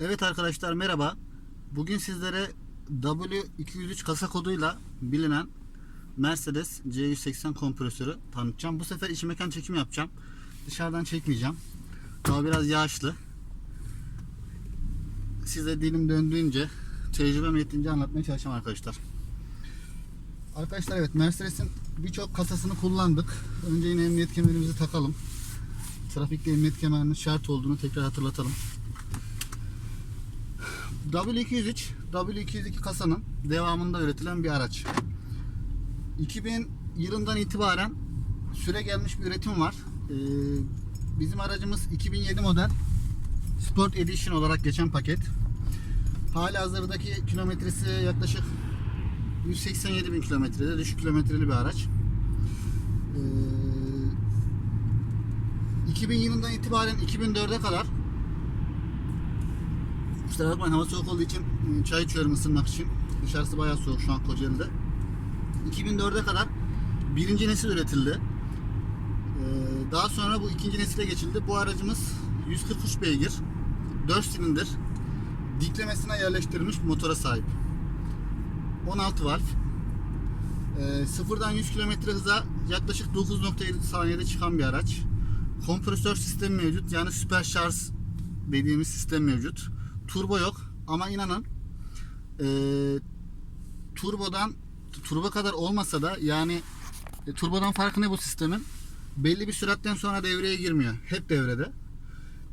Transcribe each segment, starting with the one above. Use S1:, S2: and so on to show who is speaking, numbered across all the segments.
S1: Evet arkadaşlar merhaba. Bugün sizlere W203 kasa koduyla bilinen Mercedes C180 kompresörü tanıtacağım. Bu sefer içi mekan çekimi yapacağım. Dışarıdan çekmeyeceğim. Hava biraz yağışlı. Size dilim döndüğünce, tecrübem yettiğince anlatmaya çalışacağım arkadaşlar. Arkadaşlar evet Mercedes'in birçok kasasını kullandık. Önce yine emniyet kemerimizi takalım. Trafikte emniyet kemerinin şart olduğunu tekrar hatırlatalım. W203, W202 kasanın devamında üretilen bir araç. 2000 yılından itibaren süre gelmiş bir üretim var. Ee, bizim aracımız 2007 model Sport Edition olarak geçen paket. Hali hazırdaki kilometresi yaklaşık 187 bin kilometrede düşük kilometreli bir araç. Ee, 2000 yılından itibaren 2004'e kadar Kusura bakmayın hava soğuk olduğu için e, çay içiyorum ısınmak için. Dışarısı bayağı soğuk şu an Kocaeli'de. 2004'e kadar birinci nesil üretildi. Ee, Daha sonra bu ikinci nesile geçildi. Bu aracımız 143 beygir, 4 silindir, diklemesine yerleştirilmiş bir motora sahip. 16 valf. Ee, sıfırdan 100 km hıza yaklaşık 9.7 saniyede çıkan bir araç. Kompresör sistemi mevcut. Yani süper şarj dediğimiz sistem mevcut. Turbo yok ama inanın e, turbodan turbo kadar olmasa da yani e, turbodan farkı ne bu sistemin? Belli bir süratten sonra devreye girmiyor. Hep devrede.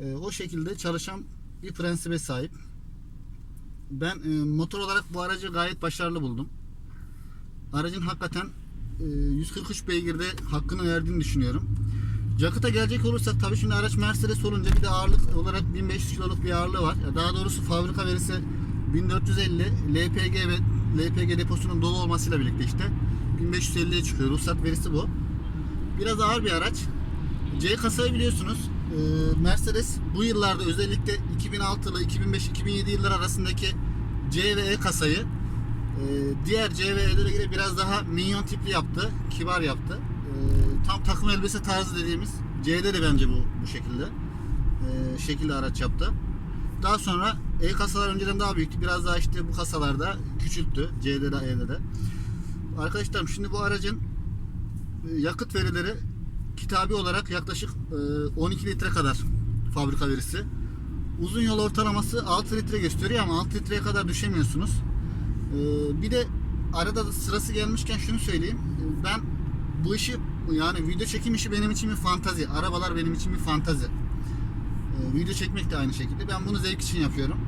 S1: E, o şekilde çalışan bir prensibe sahip. Ben e, motor olarak bu aracı gayet başarılı buldum. Aracın hakikaten e, 143 beygirde hakkını verdiğini düşünüyorum. Yakıta gelecek olursak tabii şimdi araç Mercedes olunca bir de ağırlık olarak 1500 kiloluk bir ağırlığı var. Daha doğrusu fabrika verisi 1450 LPG ve LPG deposunun dolu olmasıyla birlikte işte 1550'ye çıkıyor. Ruhsat verisi bu. Biraz ağır bir araç. C kasayı biliyorsunuz. Ee, Mercedes bu yıllarda özellikle 2006'lı 2005-2007 yıllar arasındaki C ve E kasayı diğer C ve E'lere göre biraz daha minyon tipli yaptı. Kibar yaptı. Ee, tam takım elbise tarzı dediğimiz C'de de bence bu bu şekilde. Ee, şekilde araç yaptı. Daha sonra E kasalar önceden daha büyüktü. Biraz daha işte bu kasalarda küçülttü. C'de de E'de de. Arkadaşlarım şimdi bu aracın e, yakıt verileri kitabi olarak yaklaşık e, 12 litre kadar fabrika verisi. Uzun yol ortalaması 6 litre gösteriyor ama 6 litreye kadar düşemiyorsunuz. Ee, bir de arada da sırası gelmişken şunu söyleyeyim. Ee, Ben bu işi yani video çekim işi benim için bir fantazi. Arabalar benim için bir fantazi. Ee, video çekmek de aynı şekilde. Ben bunu zevk için yapıyorum.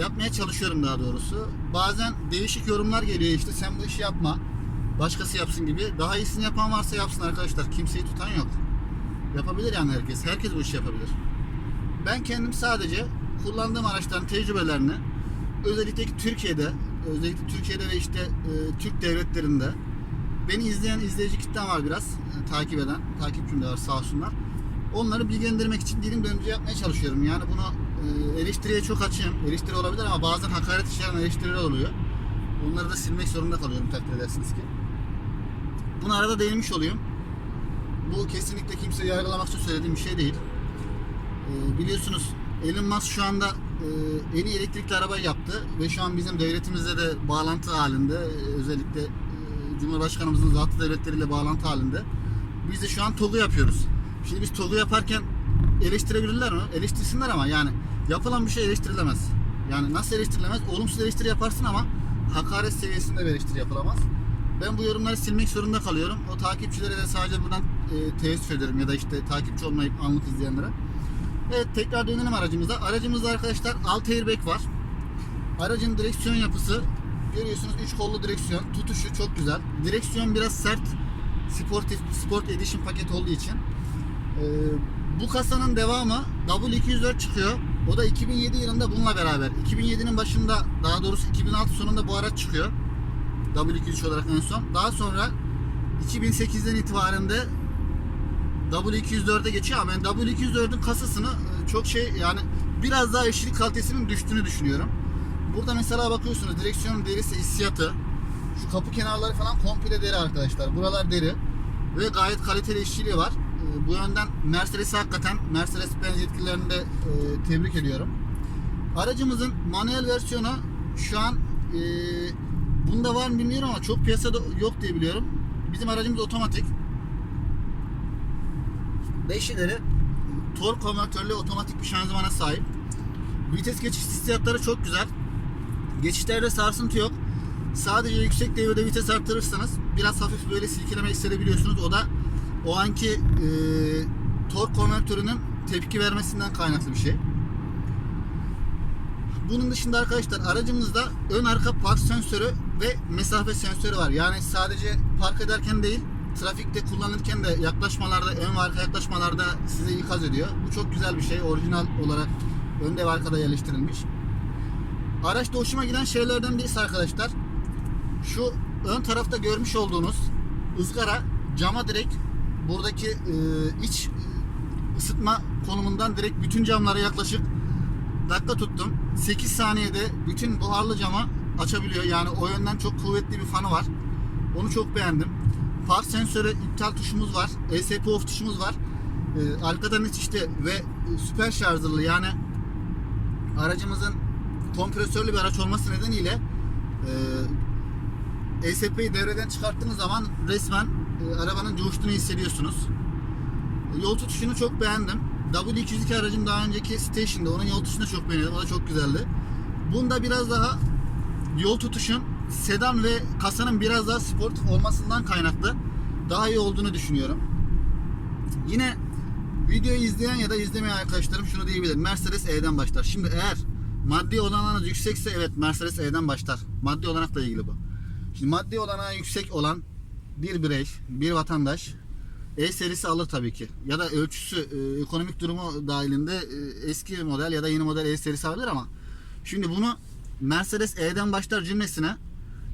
S1: Yapmaya çalışıyorum daha doğrusu. Bazen değişik yorumlar geliyor işte sen bu işi yapma. Başkası yapsın gibi. Daha iyisini yapan varsa yapsın arkadaşlar. Kimseyi tutan yok. Yapabilir yani herkes. Herkes bu işi yapabilir. Ben kendim sadece kullandığım araçların tecrübelerini özellikle ki Türkiye'de özellikle Türkiye'de ve işte e, Türk devletlerinde beni izleyen izleyici kitlem var biraz e, takip eden takipçim de var sağ olsunlar. Onları bilgilendirmek için dilim döndüğünce yapmaya çalışıyorum. Yani bunu e, eleştiriye çok açığım. Eleştiri olabilir ama bazen hakaret içeren eleştiriler oluyor. Onları da silmek zorunda kalıyorum takdir edersiniz ki. Bunu arada değinmiş olayım. Bu kesinlikle kimseyi yargılamak için söylediğim bir şey değil. E, biliyorsunuz Elon Musk şu anda e, en iyi elektrikli arabayı yaptı ve şu an bizim devletimizle de bağlantı halinde e, özellikle e, Cumhurbaşkanımızın zatı devletleriyle bağlantı halinde. Biz de şu an TOG'u yapıyoruz. Şimdi biz TOG'u yaparken eleştirebilirler mi? Eleştirsinler ama yani yapılan bir şey eleştirilemez. Yani nasıl eleştirilemez? Olumsuz eleştiri yaparsın ama hakaret seviyesinde bir eleştiri yapılamaz. Ben bu yorumları silmek zorunda kalıyorum. O takipçilere de sadece buradan e, teessüf ederim ya da işte takipçi olmayıp anlık izleyenlere. Evet tekrar dönelim aracımıza. Aracımızda arkadaşlar alt airbag var. Aracın direksiyon yapısı görüyorsunuz 3 kollu direksiyon. Tutuşu çok güzel. Direksiyon biraz sert. Sportif, Sport Edition paket olduğu için. Ee, bu kasanın devamı W204 çıkıyor. O da 2007 yılında bununla beraber. 2007'nin başında daha doğrusu 2006 sonunda bu araç çıkıyor. W203 olarak en son. Daha sonra 2008'den itibaren de W204'e geçiyor ama ben W204'ün kasasını e, çok şey yani biraz daha eşlik kalitesinin düştüğünü düşünüyorum. Burada mesela bakıyorsunuz direksiyonun derisi hissiyatı. Şu kapı kenarları falan komple deri arkadaşlar. Buralar deri. Ve gayet kaliteli işçiliği var. E, Bu yönden Mercedes'i hakikaten Mercedes-Benz yetkililerini de e, tebrik ediyorum. Aracımızın manuel versiyonu şu an bunda var mı bilmiyorum ama çok piyasada yok diye biliyorum. Bizim aracımız otomatik. 5 ileri tork konvertörlü otomatik bir şanzımana sahip. Vites geçiş hissiyatları çok güzel. Geçişlerde sarsıntı yok. Sadece yüksek devirde vites arttırırsanız biraz hafif böyle silkeleme hissedebiliyorsunuz. O da o anki e, tork konvertörünün tepki vermesinden kaynaklı bir şey. Bunun dışında arkadaşlar aracımızda ön arka park sensörü ve mesafe sensörü var. Yani sadece park ederken değil trafikte kullanırken de yaklaşmalarda ön ve arka yaklaşmalarda size ikaz ediyor. Bu çok güzel bir şey. Orijinal olarak önde ve arkada yerleştirilmiş. Araçta hoşuma giden şeylerden birisi arkadaşlar. Şu ön tarafta görmüş olduğunuz ızgara cama direkt buradaki e, iç ısıtma konumundan direkt bütün camlara yaklaşık dakika tuttum. 8 saniyede bütün buharlı camı açabiliyor. Yani o yönden çok kuvvetli bir fanı var. Onu çok beğendim. Park sensörü iptal tuşumuz var. ESP off tuşumuz var. Ee, arkadan işte ve e, süper şarjlı yani aracımızın kompresörlü bir araç olması nedeniyle e, ESP'yi devreden çıkarttığınız zaman resmen e, arabanın coştuğunu hissediyorsunuz. Yol tutuşunu çok beğendim. W202 aracım daha önceki station'da onun yol tutuşunu çok beğendim. O da çok güzeldi. Bunda biraz daha yol tutuşun sedan ve kasanın biraz daha sportif olmasından kaynaklı daha iyi olduğunu düşünüyorum. Yine videoyu izleyen ya da izlemeyen arkadaşlarım şunu diyebilir. Mercedes E'den başlar. Şimdi eğer maddi olanağınız yüksekse evet Mercedes E'den başlar. Maddi olanakla ilgili bu. Şimdi maddi olanağı yüksek olan bir birey, bir vatandaş E serisi alır tabii ki. Ya da ölçüsü, e, ekonomik durumu dahilinde e, eski model ya da yeni model E serisi alır ama şimdi bunu Mercedes E'den başlar cümlesine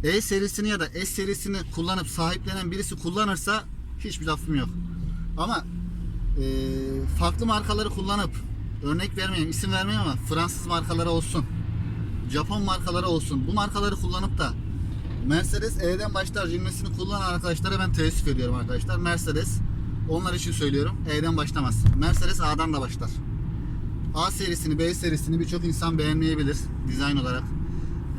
S1: E serisini ya da S serisini kullanıp sahiplenen birisi kullanırsa hiçbir lafım yok. Ama e, farklı markaları kullanıp örnek vermeyeyim, isim vermeyeyim ama Fransız markaları olsun, Japon markaları olsun. Bu markaları kullanıp da Mercedes E'den başlar cümlesini kullanan arkadaşlara ben teessüf ediyorum arkadaşlar. Mercedes onlar için söylüyorum. E'den başlamaz. Mercedes A'dan da başlar. A serisini, B serisini birçok insan beğenmeyebilir. Dizayn olarak,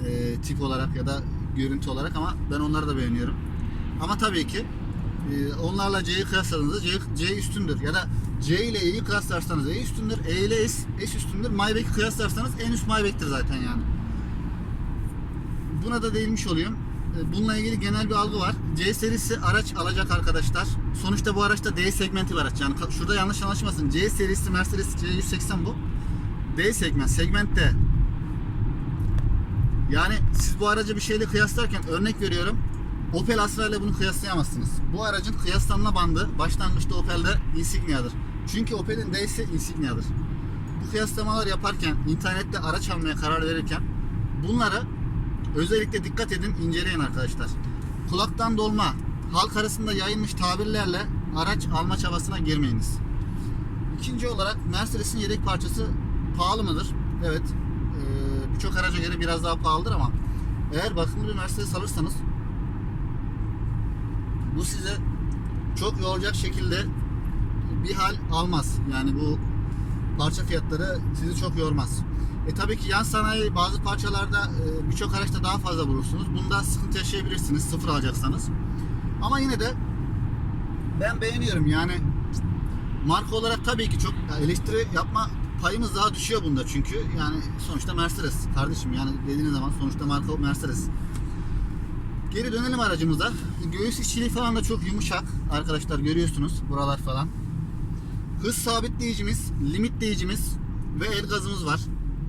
S1: e, tip olarak ya da görüntü olarak ama ben onları da beğeniyorum. Ama tabii ki e, onlarla C'yi kıyasladığınızda C, C üstündür. Ya da C ile E'yi kıyaslarsanız E üstündür. E ile S, S üstündür. Maybach'i kıyaslarsanız en üst Maybach'tir zaten yani. Buna da değinmiş olayım. E, Bununla ilgili genel bir algı var. C serisi araç alacak arkadaşlar. Sonuçta bu araçta D segmenti bir. Yani şurada yanlış anlaşılmasın. C serisi Mercedes C180 bu. D segment. Segmentte yani siz bu aracı bir şeyle kıyaslarken örnek veriyorum. Opel Astra ile bunu kıyaslayamazsınız. Bu aracın kıyaslanma bandı başlangıçta Opel'de Insignia'dır. Çünkü Opel'in D'si Insignia'dır. Bu kıyaslamalar yaparken, internette araç almaya karar verirken bunlara özellikle dikkat edin, inceleyin arkadaşlar. Kulaktan dolma, halk arasında yayılmış tabirlerle araç alma çabasına girmeyiniz. İkinci olarak Mercedes'in yedek parçası pahalı mıdır? Evet. Birçok araca göre biraz daha pahalıdır ama eğer bakımlı bir Mercedes alırsanız bu size çok yoracak şekilde bir hal almaz. Yani bu parça fiyatları sizi çok yormaz. E tabii ki yan sanayi bazı parçalarda e, birçok araçta daha fazla bulursunuz. Bunda sıkıntı yaşayabilirsiniz sıfır alacaksanız. Ama yine de ben beğeniyorum yani marka olarak tabii ki çok eleştiri yapma payımız daha düşüyor bunda çünkü yani sonuçta Mercedes kardeşim yani dediğiniz zaman sonuçta marka Mercedes. Geri dönelim aracımıza. Göğüs işçiliği falan da çok yumuşak arkadaşlar görüyorsunuz buralar falan. Hız sabitleyicimiz, limitleyicimiz ve el gazımız var.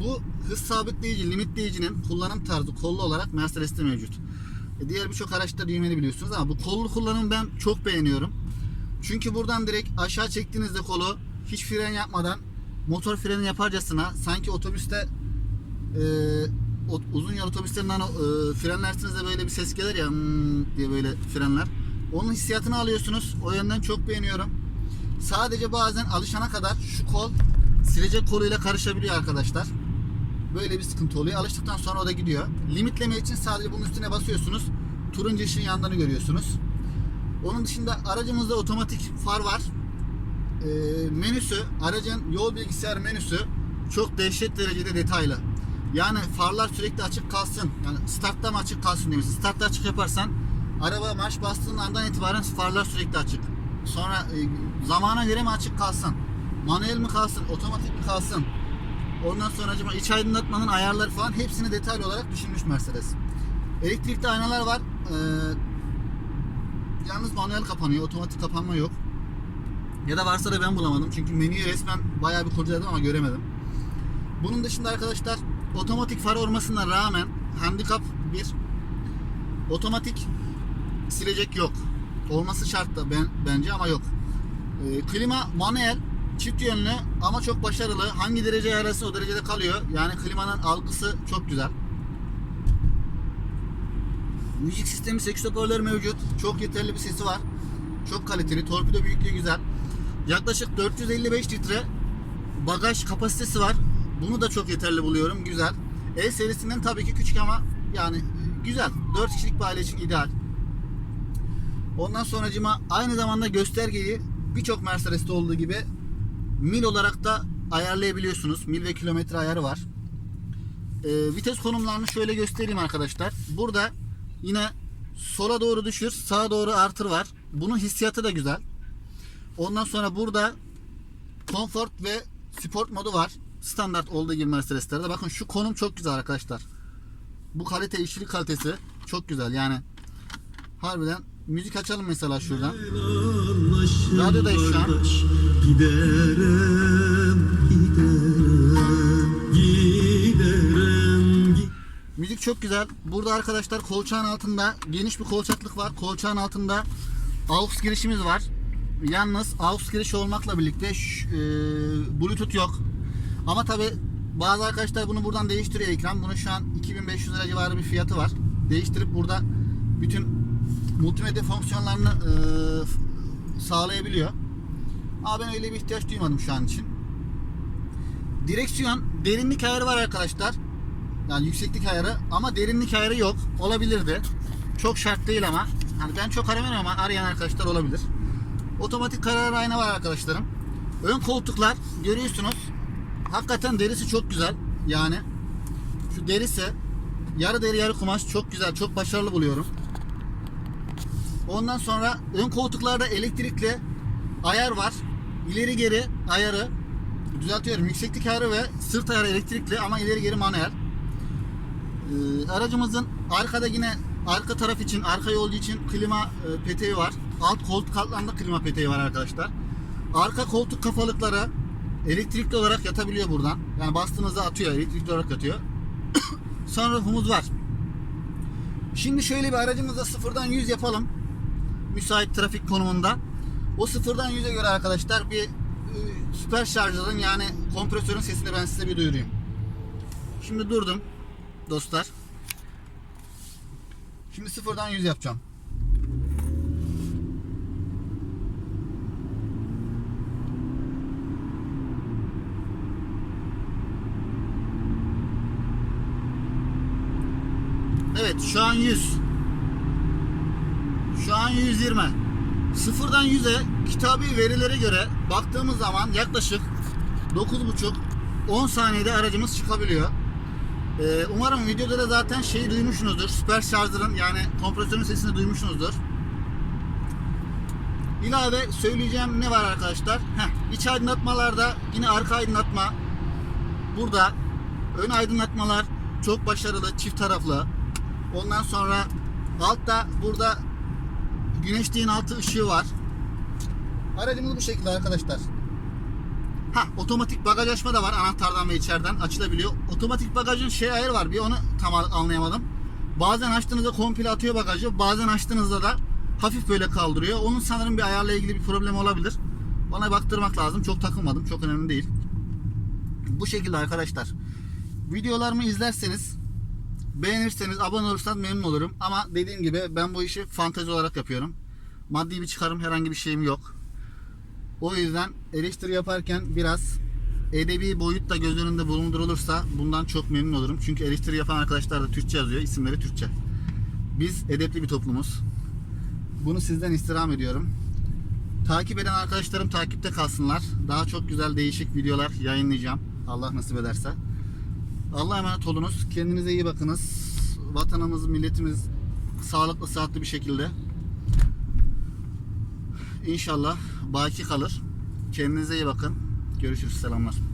S1: Bu hız sabitleyici, limitleyicinin kullanım tarzı kollu olarak Mercedes'te mevcut. E, Diğer birçok araçta düğmeli biliyorsunuz ama bu kollu kullanımı ben çok beğeniyorum. Çünkü buradan direkt aşağı çektiğinizde kolu hiç fren yapmadan motor freni yaparcasına sanki otobüste e, uzun yol otobüslerinden o, e, frenlersiniz de böyle bir ses gelir ya "Hmm" diye böyle frenler. Onun hissiyatını alıyorsunuz. O yönden çok beğeniyorum. Sadece bazen alışana kadar şu kol silecek koluyla karışabiliyor arkadaşlar. Böyle bir sıkıntı oluyor. Alıştıktan sonra o da gidiyor. Limitleme için sadece bunun üstüne basıyorsunuz. Turuncu ışığın yandığını görüyorsunuz. Onun dışında aracımızda otomatik far var. Ee, menüsü, aracın yol bilgisayar menüsü çok dehşet derecede detaylı. Yani farlar sürekli açık kalsın. Yani startta mı açık kalsın demişsin. Startta açık yaparsan araba marş bastığın andan itibaren farlar sürekli açık. Sonra e, zamana göre mi açık kalsın? Manuel mi kalsın? Otomatik mi kalsın? Ondan sonra acaba iç aydınlatmanın ayarları falan hepsini detaylı olarak düşünmüş Mercedes. Elektrikli aynalar var. Ee, yalnız manuel kapanıyor. Otomatik kapanma yok. Ya da varsa da ben bulamadım. Çünkü menüyü resmen bayağı bir kurcaladım ama göremedim. Bunun dışında arkadaşlar otomatik far olmasına rağmen handikap bir otomatik silecek yok. Olması şart da ben, bence ama yok. Ee, klima manuel çift yönlü ama çok başarılı. Hangi derece arası o derecede kalıyor. Yani klimanın algısı çok güzel. Müzik sistemi 8 hoparlör mevcut. Çok yeterli bir sesi var. Çok kaliteli. Torpido büyüklüğü güzel. Yaklaşık 455 litre bagaj kapasitesi var. Bunu da çok yeterli buluyorum. Güzel. E serisinden tabii ki küçük ama yani güzel. 4 kişilik bir aile için ideal. Ondan sonracıma aynı zamanda göstergeyi birçok Mercedes'te olduğu gibi mil olarak da ayarlayabiliyorsunuz. Mil ve kilometre ayarı var. E, vites konumlarını şöyle göstereyim arkadaşlar. Burada yine sola doğru düşür, sağa doğru artır var. Bunun hissiyatı da güzel. Ondan sonra burada Comfort ve Sport modu var. Standart olduğu gibi Mercedes'lerde. Bakın şu konum çok güzel arkadaşlar. Bu kalite, işçilik kalitesi çok güzel. Yani harbiden müzik açalım mesela şuradan. Radyodayız şu an.
S2: Giderim, giderim, giderim, gi-
S1: Müzik çok güzel. Burada arkadaşlar kolçağın altında geniş bir kolçaklık var. Kolçağın altında AUX girişimiz var. Yalnız AUX girişi olmakla birlikte e, Bluetooth yok. Ama tabi bazı arkadaşlar bunu buradan değiştiriyor ekran. Bunun şu an 2500 lira civarı bir fiyatı var. Değiştirip burada bütün multimedya fonksiyonlarını e, sağlayabiliyor. Ama ben öyle bir ihtiyaç duymadım şu an için. Direksiyon derinlik ayarı var arkadaşlar. Yani yükseklik ayarı ama derinlik ayarı yok. Olabilirdi. Çok şart değil ama. Hani ben çok aramıyorum ama arayan arkadaşlar olabilir. Otomatik karar ayna var arkadaşlarım. Ön koltuklar görüyorsunuz. Hakikaten derisi çok güzel. Yani şu derisi yarı deri yarı kumaş çok güzel. Çok başarılı buluyorum. Ondan sonra ön koltuklarda elektrikli ayar var. İleri geri ayarı düzeltiyorum. Yükseklik ayarı ve sırt ayarı elektrikli ama ileri geri manuel. Ee, aracımızın arkada yine arka taraf için, arka yolcu için klima e, peteği var. Alt koltuk altlarında klima peteği var arkadaşlar. Arka koltuk kafalıkları elektrikli olarak yatabiliyor buradan. Yani bastığınızda atıyor, elektrikli olarak yatıyor. Sonra humuz var. Şimdi şöyle bir aracımızda sıfırdan 100 yapalım. Müsait trafik konumunda. O sıfırdan 100'e göre arkadaşlar bir e, süper şarjörün yani kompresörün sesini ben size bir duyurayım. Şimdi durdum dostlar. Şimdi sıfırdan 100 yapacağım. Evet şu an 100. Şu an 120. Sıfırdan 100'e kitabi verilere göre baktığımız zaman yaklaşık 9,5 10 saniyede aracımız çıkabiliyor. Ee, umarım videoda da zaten şeyi duymuşsunuzdur. Süper şarjların yani kompresörün sesini duymuşsunuzdur. İlave söyleyeceğim ne var arkadaşlar? Heh, iç aydınlatmalarda yine arka aydınlatma burada. Ön aydınlatmalar çok başarılı, çift taraflı. Ondan sonra altta burada güneşliğin altı ışığı var. Aracımız bu şekilde arkadaşlar. Ha otomatik bagaj açma da var anahtardan ve içeriden açılabiliyor. Otomatik bagajın şey ayarı var bir onu tam anlayamadım. Bazen açtığınızda komple atıyor bagajı bazen açtığınızda da hafif böyle kaldırıyor. Onun sanırım bir ayarla ilgili bir problem olabilir. Bana baktırmak lazım çok takılmadım çok önemli değil. Bu şekilde arkadaşlar. Videolarımı izlerseniz beğenirseniz abone olursanız memnun olurum. Ama dediğim gibi ben bu işi fantezi olarak yapıyorum. Maddi bir çıkarım herhangi bir şeyim yok. O yüzden eleştiri yaparken biraz edebi boyut da göz önünde bulundurulursa bundan çok memnun olurum. Çünkü eleştiri yapan arkadaşlar da Türkçe yazıyor. isimleri Türkçe. Biz edepli bir toplumuz. Bunu sizden istirham ediyorum. Takip eden arkadaşlarım takipte kalsınlar. Daha çok güzel değişik videolar yayınlayacağım. Allah nasip ederse. Allah'a emanet olunuz. Kendinize iyi bakınız. Vatanımız, milletimiz sağlıklı, sıhhatli bir şekilde İnşallah baki kalır. Kendinize iyi bakın. Görüşürüz. Selamlar.